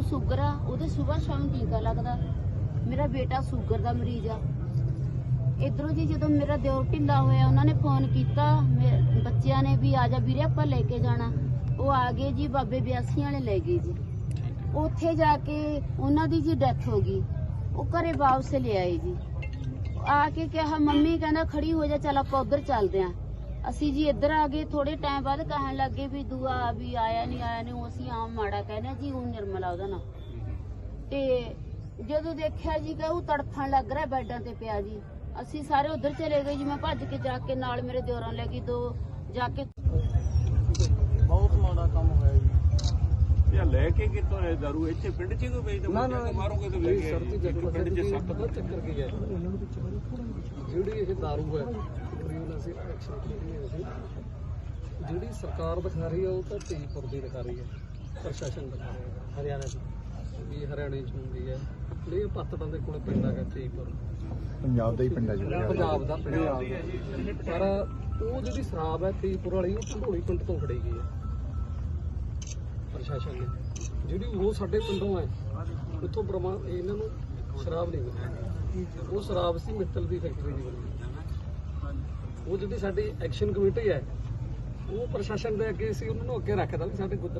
ਨੂੰ ਸ਼ੂਗਰ ਆ, ਉਹਦੇ ਸਵੇਰ ਸ਼ਾਮ ਟੀਕਾ ਲੱਗਦਾ। ਮੇਰਾ ਬੇਟਾ ਸ਼ੂਗਰ ਦਾ ਮਰੀਜ਼ ਆ। ਇਧਰੋਂ ਜੀ ਜਦੋਂ ਮੇਰਾ ਦਿਓਰ ਢਿੱਲਾ ਹੋਇਆ, ਉਹਨਾਂ ਨੇ ਫੋਨ ਕੀਤਾ ਬੱਚਿਆਂ ਨੇ ਵੀ, ਆ ਜਾ ਵੀਰੇ, ਆਪਾਂ ਲੈ ਕੇ ਜਾਣਾ। ਉਹ ਆ ਗਏ ਜੀ, ਬਾਬੇ ਬਿਆਸੀ ਵਾਲੇ ਲੈ ਗਏ ਜੀ। ਉੱਥੇ ਜਾ ਕੇ ਉਹਨਾਂ ਦੀ ਜੀ ਡੈਥ ਹੋ ਗਈ। ਉਹ ਘਰੇ ਵਾਪਸ ਲੈ ਆਏ ਜੀ। ਆ ਕੇ ਕਿਹਾ, ਮੰਮੀ ਕਹਿੰਦਾ ਖੜੀ ਹੋ ਜਾ, ਚੱਲ ਆਪਾਂ ਉਧਰ ਚੱਲਦੇ ਆਂ। ਅਸੀਂ ਜੀ ਇੱਧਰ ਆ ਗਏ ਥੋੜੇ ਟਾਈਮ ਬਾਅਦ ਕਹਿਣ ਲੱਗੇ ਵੀ ਦੂਆ ਵੀ ਆਇਆ ਨਹੀਂ ਆਇਆ ਨਹੀਂ ਅਸੀਂ ਆਮ ਮਾੜਾ ਕਹਿੰਦੇ ਜੀ ਉਹ ਨਿਰਮਲਾ ਉਹਦਾ ਨਾਂ। ਤੇ ਜਦੋਂ ਦੇਖਿਆ ਜੀ ਕਿ ਉਹ ਤੜਫਣ ਲੱਗ ਰਿਹਾ ਬੈੱਡਾਂ ਤੇ ਪਿਆ ਜੀ ਅਸੀਂ ਸਾਰੇ ਉਧਰ ਚਲੇ ਗਏ ਜੀ ਮੈਂ ਭੱਜ ਕੇ ਜਾ ਕੇ ਨਾਲ ਮੇਰੇ ਦਿਓਰਾਂ ਲੈ ਗਈ ਦੋ ਜਾ ਕੇ ਬਹੁਤ ਮਾੜਾ ਕੰਮ ਹੋਇਆ ਜੀ। ਇਹ ਲੈ ਕੇ ਕਿਤੋਂ ਹੈ ਦਾਰੂ? ਇੱਥੇ ਪਿੰਡ 'ਚ ਕੋਈ ਵੇਚਦਾ ਨਾ, ਨਾ, ਮਾਰੋਗੇ ਤਾਂ ਲੈ ਕੇ ਆਏ। ਪਿੰਡ 'ਚ ਸੱਤ ਪਤਾ ਚੱਕਰ ਕੀ ਹੈ ਜਿਹੜੀ ਇਹ ਦਾਰੂ ਹੈ ਅਸੀਂ ਐਕਸ਼ਨ ਕੀਤੀ ਹੈ ਅਸੀਂ ਜਿਹੜੀ ਸਰਕਾਰ ਦਿਖਾ ਰਹੀ ਹੈ ਉਹ ਤਾਂ ਤੇਜਪੁਰ ਦੀ ਦਿਖਾ ਰਹੀ ਹੈ ਪ੍ਰਸ਼ਾਸਨ ਦਿਖਾ ਰਿਹਾ ਹੈ ਹਰਿਆਣਾ ਦੀ। ਵੀ ਹਰਿਆਣੇ ਚ ਹੁੰਦੀ ਹੈ ਇਹ ਪੱਤੜਾਂ ਦੇ ਕੋਲ ਪਿੰਡ ਹੈਗਾ ਤੇਜਪੁਰ। ਪੰਜਾਬ ਦਾ ਹੀ ਪਿੰਡ ਹੈ ਜੀ ਪੰਜਾਬ ਦਾ। ਪੰਜਾਬ ਦਾ ਪਰ ਉਹ ਜਿਹੜੀ ਸ਼ਰਾਬ ਹੈ ਤੇਜਪੁਰ ਵਾਲੀ ਉਹ ਢੋਲੀ ਪਿੰਡ ਤੋਂ ਫੜੀ ਗਈ ਹੈ ਪ੍ਰਸ਼ਾਸਨ ਨੇ। ਜਿਹੜੀ ਉਹ ਸਾਡੇ ਪਿੰਡੋਂ ਹੈ ਉੱਥੋਂ ਬਰਮਾ ਇਹਨਾਂ ਨੂੰ ਸ਼ਰਾਬ ਨਹੀਂ ਮਿਲੀ ਉਹ ਸ਼ਰਾਬ ਸੀ ਮਿੱਤਲ ਦੀ ਫੈਕਟਰੀ ਦੀ ਬਣੀ। ਉਹ ਜਿਹੜੀ ਸਾਡੀ ਐਕਸ਼ਨ ਕਮੇਟੀ ਹੈ, ਉਹ ਪ੍ਰਸ਼ਾਸਨ ਦੇ ਅੱਗੇ ਸੀ, ਉਹਨਾਂ ਨੂੰ ਅੱਗੇ ਰੱਖਦਾ ਵੀ ਸਾਡੇ ਗੁੱਦਰ